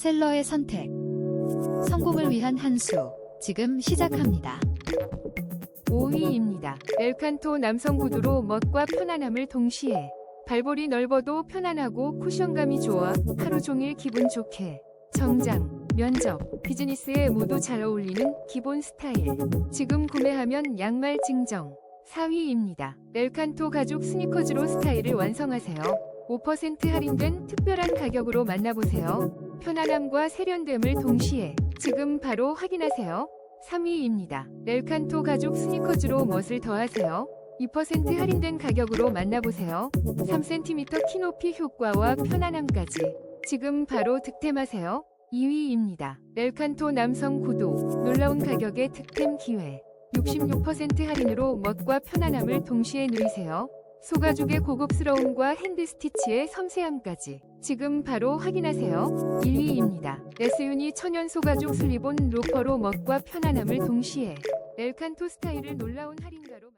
셀러의 선택. 성공을 위한 한 수. 지금 시작합니다. 5위입니다. 엘칸토 남성 구두로 멋과 편안함을 동시에 발볼이 넓어도 편안하고 쿠션감이 좋아 하루 종일 기분 좋게 정장, 면접, 비즈니스에 모두 잘 어울리는 기본 스타일. 지금 구매하면 양말 증정. 4위입니다. 엘칸토 가죽 스니커즈로 스타일을 완성하세요. 5% 할인된 특별한 가격으로 만나보세요. 편안함과 세련됨을 동시에 지금 바로 확인하세요. 3위입니다. 렐칸토 가죽 스니커즈로 멋을 더하세요. 2% 할인된 가격으로 만나보세요. 3cm 키 높이 효과와 편안함까지 지금 바로 득템하세요. 2위입니다. 렐칸토 남성 구두 놀라운 가격의 득템 기회 66% 할인으로 멋과 편안함을 동시에 누리세요. 소가죽의 고급스러움과 핸드 스티치의 섬세함까지 지금 바로 확인하세요. 1위입니다. 에스유니 천연 소가죽 슬리본 로퍼로 멋과 편안함을 동시에 엘칸토 스타일을 놀라운 할인가로